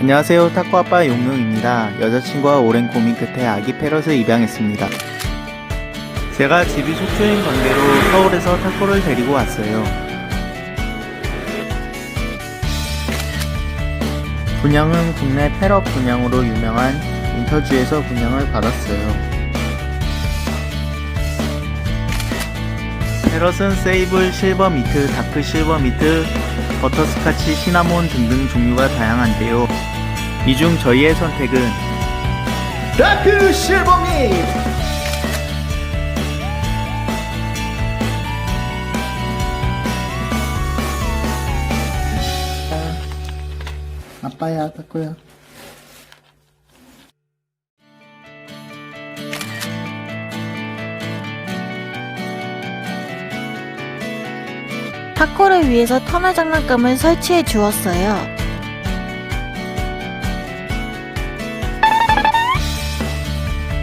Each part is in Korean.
안녕하세요. 타코아빠 용룡입니다. 여자친구와 오랜 고민 끝에 아기 패럿을 입양했습니다. 제가 집이 속초인 관계로 서울에서 타코를 데리고 왔어요. 분양은 국내 패럿 분양으로 유명한 인터주에서 분양을 받았어요 패럿은 세이블, 실버 미트, 다크 실버 미트, 버터스카치, 시나몬 등등 종류가 다양한데요. 이 중 저희의 선택은 다크 실버 미트! 아빠야, 타코야. 타코를 위해서 터널 장난감을 설치해 주었어요.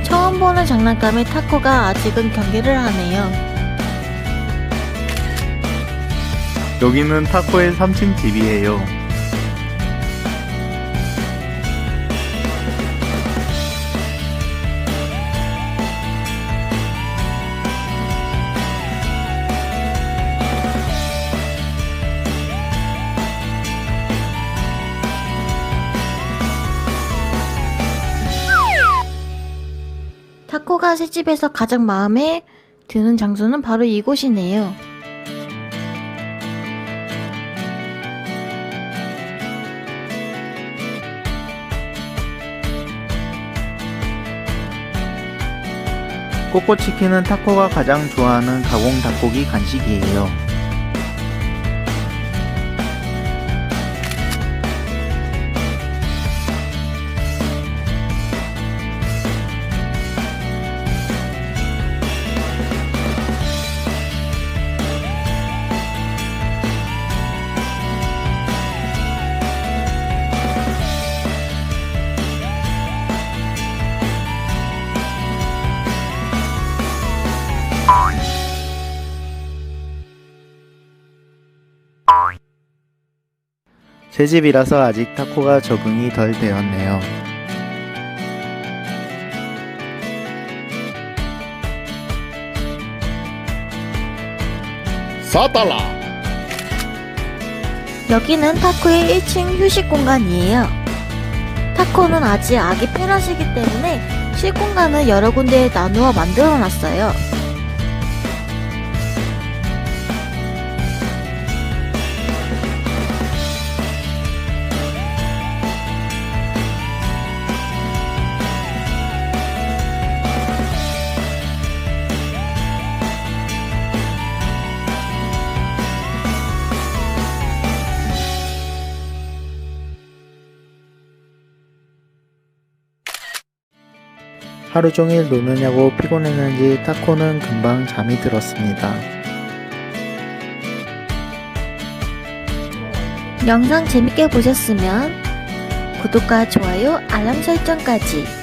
처음 보는 장난감의 타코가 아직은 경계를 하네요. 여기는 타코의 3층 집이에요. 타코가 새 집에서 가장 마음에 드는 장소는 바로 이곳이네요. 꼬꼬치킨은 타코가 가장 좋아하는 가공 닭고기 간식이에요. 새 집이라서 아직 타코가 적응이 덜 되었네요. 여기는 타코의 1층 휴식 공간이에요. 타코는 아직 아기 페럿이기 때문에 쉴 공간을 여러 군데에 나누어 만들어 놨어요. 하루 종일 노느냐고 피곤했는지 타코는 금방 잠이 들었습니다. 영상 재밌게 보셨으면 구독과 좋아요, 알람 설정까지